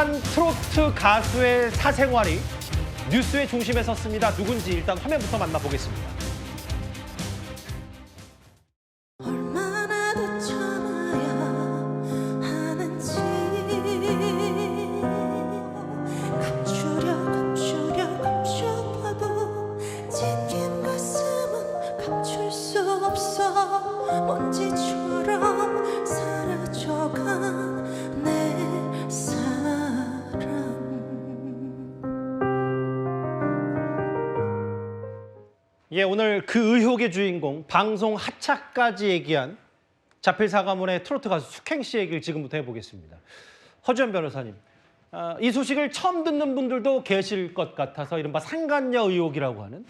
한 트로트 가수의 사생활이 뉴스의 중심에 섰습니다. 누군지 일단 화면부터 만나보겠습니다. 예, 오늘 그 의혹의 주인공 방송 하차까지 얘기한 자필 사과문의 트로트 가수 숙행 씨 얘기를 지금부터 해보겠습니다. 허주연 변호사님, 아, 이 소식을 처음 듣는 분들도 계실 것 같아서 이른바 상간녀 의혹이라고 하는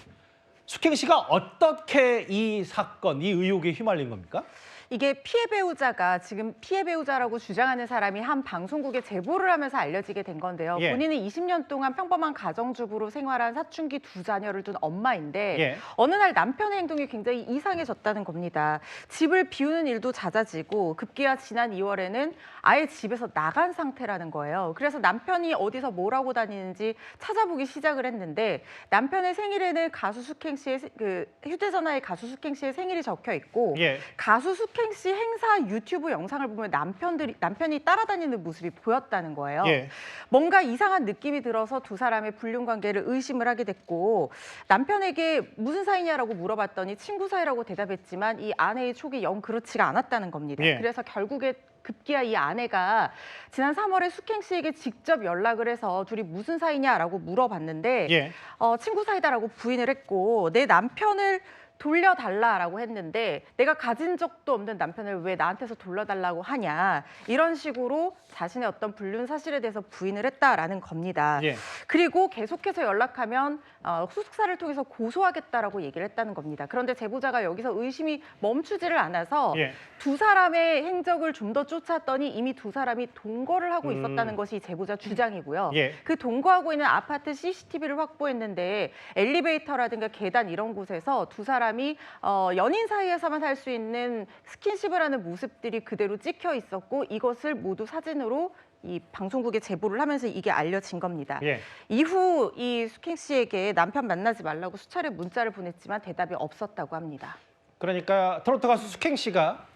숙행 씨가 어떻게 이 사건, 이 의혹에 휘말린 겁니까? 이게 피해 배우자가 지금 피해 배우자라고 주장하는 사람이 한 방송국에 제보를 하면서 알려지게 된 건데요. 예. 본인은 20년 동안 평범한 가정주부로 생활한 사춘기 두 자녀를 둔 엄마인데 예. 어느 날 남편의 행동이 굉장히 이상해졌다는 겁니다. 집을 비우는 일도 잦아지고 급기야 지난 2월에는 아예 집에서 나간 상태라는 거예요. 그래서 남편이 어디서 뭘 하고 다니는지 찾아보기 시작을 했는데 남편의 생일에는 가수 숙행 씨의 세- 그 휴대전화에 가수 숙행 씨의 생일이 적혀 있고 예. 가수 숙행 씨 행사 유튜브 영상을 보면 남편들이 남편이 따라다니는 모습이 보였다는 거예요. 예. 뭔가 이상한 느낌이 들어서 두 사람의 불륜 관계를 의심을 하게 됐고 남편에게 무슨 사이냐라고 물어봤더니 친구 사이라고 대답했지만 이 아내의 촉이 영 그렇지가 않았다는 겁니다. 예. 그래서 결국에 급기야 이 아내가 지난 3월에 숙행 씨에게 직접 연락을 해서 둘이 무슨 사이냐라고 물어봤는데 예. 어, 친구 사이다라고 부인을 했고 내 남편을 돌려달라라고 했는데 내가 가진 적도 없는 남편을 왜 나한테서 돌려달라고 하냐 이런 식으로 자신의 어떤 불륜 사실에 대해서 부인을 했다라는 겁니다. 예. 그리고 계속해서 연락하면 어, 후속사를 통해서 고소하겠다라고 얘기를 했다는 겁니다. 그런데 제보자가 여기서 의심이 멈추지를 않아서 예. 두 사람의 행적을 좀 더 쫓았더니 이미 두 사람이 동거를 하고 음. 있었다는 것이 이 제보자 주장이고요. 예. 그 동거하고 있는 아파트 CCTV를 확보했는데 엘리베이터라든가 계단 이런 곳에서 두 사람 이 어, 연인 사이에서만 할 수 있는 스킨십을 하는 모습들이 그대로 찍혀 있었고 이것을 모두 사진으로 이 방송국에 제보를 하면서 이게 알려진 겁니다. 예. 이후 이 숙행 씨에게 남편 만나지 말라고 수차례 문자를 보냈지만 대답이 없었다고 합니다. 그러니까 트로트 가수 숙행 씨가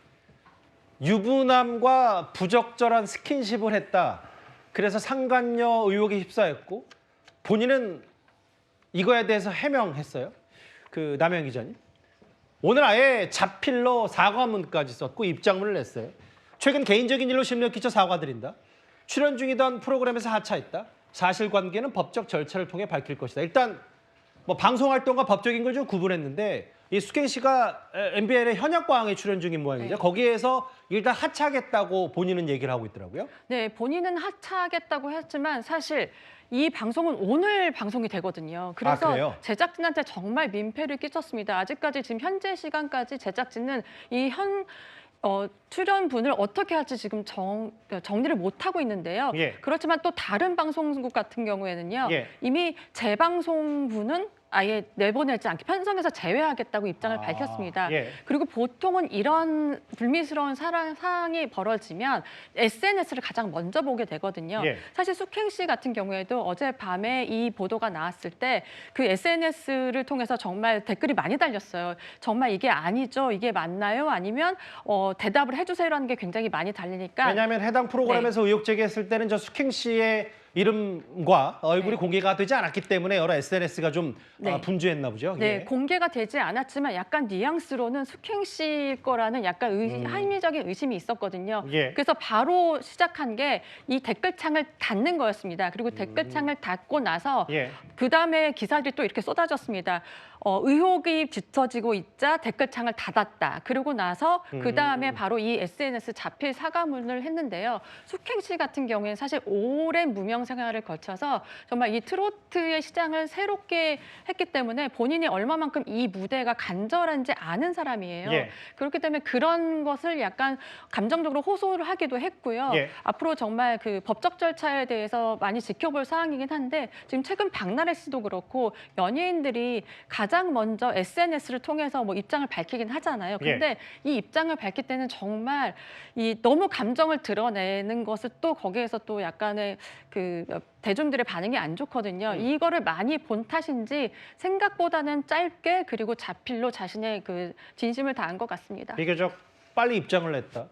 유부남과 부적절한 스킨십을 했다. 그래서 상간녀 의혹에 휩싸였고 본인은 이거에 대해서 해명했어요. 그 남영 기자님. 오늘 아예 자필로 사과문까지 썼고 입장문을 냈어요. 최근 개인적인 일로 심려 끼쳐 사과드린다. 출연 중이던 프로그램에서 하차했다. 사실관계는 법적 절차를 통해 밝힐 것이다. 일단 뭐 방송 활동과 법적인 걸 좀 구분했는데 이 숙행 씨가 MBN의 현역광에 출연 중인 모양이죠. 네. 거기에서 일단 하차하겠다고 본인은 얘기를 하고 있더라고요. 네, 본인은 하차하겠다고 했지만 사실 이 방송은 오늘 방송이 되거든요. 그래서 아? 제작진한테 정말 민폐를 끼쳤습니다. 아직까지 지금 현재 시간까지 제작진은 이현 어, 출연분을 어떻게 할지 지금 정, 정리를 못 하고 있는데요. 예. 그렇지만 또 다른 방송국 같은 경우에는요. 예. 이미 재방송분은 아예 내보내지 않게 편성해서 제외하겠다고 입장을 아, 밝혔습니다. 예. 그리고 보통은 이런 불미스러운 사랑, 상황이 벌어지면 SNS를 가장 먼저 보게 되거든요. 예. 사실 숙행 씨 같은 경우에도 어제 밤에 이 보도가 나왔을 때 그 SNS를 통해서 정말 댓글이 많이 달렸어요. 정말 이게 아니죠? 이게 맞나요? 아니면 어, 대답을 해주세요라는 게 굉장히 많이 달리니까 왜냐하면 해당 프로그램에서 네. 의혹 제기했을 때는 저 숙행 씨의 이름과 얼굴이 네. 공개가 되지 않았기 때문에 여러 SNS가 좀 네. 아, 분주했나 보죠. 네, 예. 공개가 되지 않았지만 약간 뉘앙스로는 숙행 씨일 거라는 약간 의, 음. 합리적인 의심이 있었거든요. 예. 그래서 바로 시작한 게 이 댓글창을 닫는 거였습니다. 그리고 음. 댓글창을 닫고 나서 예. 그 다음에 기사들이 또 이렇게 쏟아졌습니다. 어, 의혹이 짙어지고 있자 댓글창을 닫았다. 그러고 나서 음. 그 다음에 바로 이 SNS 자필 사과문을 했는데요. 숙행 씨 같은 경우에는 사실 오랜 무명 가명 생활을 거쳐서 정말 이 트로트의 시장을 새롭게 했기 때문에 본인이 얼마만큼 이 무대가 간절한지 아는 사람이에요. 예. 그렇기 때문에 그런 것을 약간 감정적으로 호소를 하기도 했고요. 예. 앞으로 정말 그 법적 절차에 대해서 많이 지켜볼 사항이긴 한데 지금 최근 박나래 씨도 그렇고 연예인들이 가장 먼저 SNS를 통해서 뭐 입장을 밝히긴 하잖아요. 예. 근데 이 입장을 밝힐 때는 정말 이 너무 감정을 드러내는 것을 또 거기에서 또 약간의 그 대중들의 반응이 안 좋거든요. 음. 이거를 많이 본 탓인지 생각보다는 짧게 그리고 자필로 자신의 그 진심을 다한 것 같습니다. 비교적 빨리 입장을 냈다.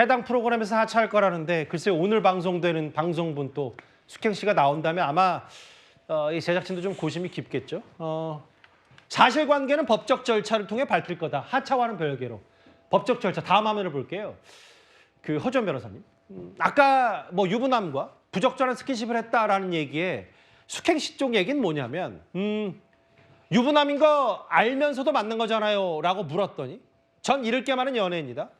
해당 프로그램에서 하차할 거라는데 글쎄 오늘 방송되는 방송분 또 숙행 씨가 나온다면 아마 어, 이 제작진도 좀 고심이 깊겠죠. 어, 사실관계는 법적 절차를 통해 밝힐 거다. 하차와는 별개로 법적 절차 다음 화면을 볼게요. 그 허전 변호사님. 음, 아까 뭐 유부남과 부적절한 스킨십을 했다라는 얘기에 숙행 씨쪽 얘기는 뭐냐면 음, 유부남인 거 알면서도 만난 거잖아요 라고 물었더니 전 잃을 게 많은 연애입니다.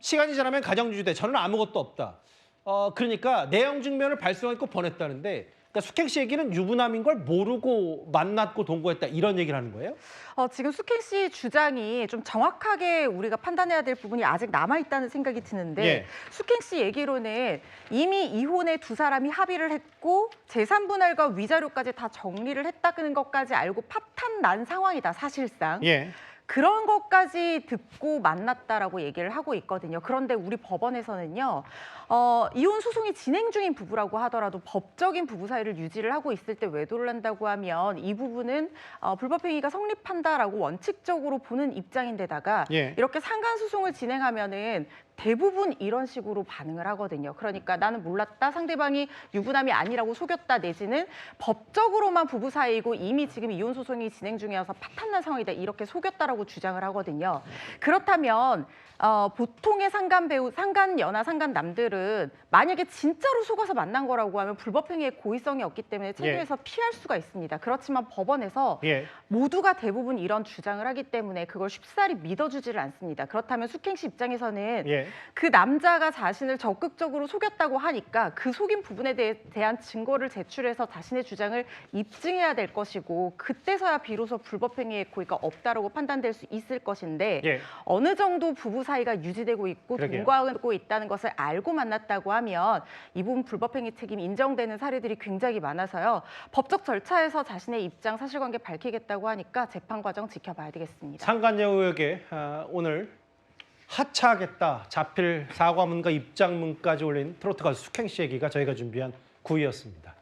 시간이 지나면 가정주주돼. 저는 아무것도 없다. 어 그러니까 내용 증명을 발송했고 보냈다는데 그러니까 숙행 씨 얘기는 유부남인 걸 모르고 만났고 동거했다 이런 얘기를 하는 거예요? 어, 지금 숙행 씨 주장이 좀 정확하게 우리가 판단해야 될 부분이 아직 남아 있다는 생각이 드는데 예. 숙행 씨 얘기로는 이미 이혼에 두 사람이 합의를 했고 재산 분할과 위자료까지 다 정리를 했다는 것까지 알고 파탄 난 상황이다 사실상. 예. 그런 것까지 듣고 만났다라고 얘기를 하고 있거든요. 그런데 우리 법원에서는요, 어, 이혼 소송이 진행 중인 부부라고 하더라도 법적인 부부 사이를 유지를 하고 있을 때 외도를 한다고 하면 이 부분은 어, 불법행위가 성립한다라고 원칙적으로 보는 입장인데다가 예. 이렇게 상간 소송을 진행하면은 대부분 이런 식으로 반응을 하거든요. 그러니까 나는 몰랐다, 상대방이 유부남이 아니라고 속였다 내지는 법적으로만 부부 사이이고 이미 지금 이혼 소송이 진행 중이어서 파탄난 상황이다 이렇게 속였다라고 주장을 하거든요. 그렇다면 어, 보통의 상간 배우, 상간 여나 상간 남들은 만약에 진짜로 속아서 만난 거라고 하면 불법행위의 고의성이 없기 때문에 책임에서 피할 수가 있습니다. 그렇지만 법원에서 예. 모두가 대부분 이런 주장을 하기 때문에 그걸 쉽사리 믿어주지를 않습니다. 그렇다면 숙행 씨 입장에서는 예. 그 남자가 자신을 적극적으로 속였다고 하니까 그 속인 부분에 대해, 대한 증거를 제출해서 자신의 주장을 입증해야 될 것이고 그때서야 비로소 불법행위의 고의가 없다라고 판단될 수 있을 것인데 예. 어느 정도 부부 사이가 유지되고 있고 그러게요. 동거하고 있다는 것을 알고 만났다고 하면 이 부분 불법행위 책임 인정되는 사례들이 굉장히 많아서요. 법적 절차에서 자신의 입장 사실관계 밝히겠다고 하니까 재판 과정 지켜봐야 되겠습니다. 의혹에 아, 오늘 하차하겠다 자필 사과문과 입장문까지 올린 트로트 가수 숙행 씨 얘기가 저희가 준비한 구이였습니다.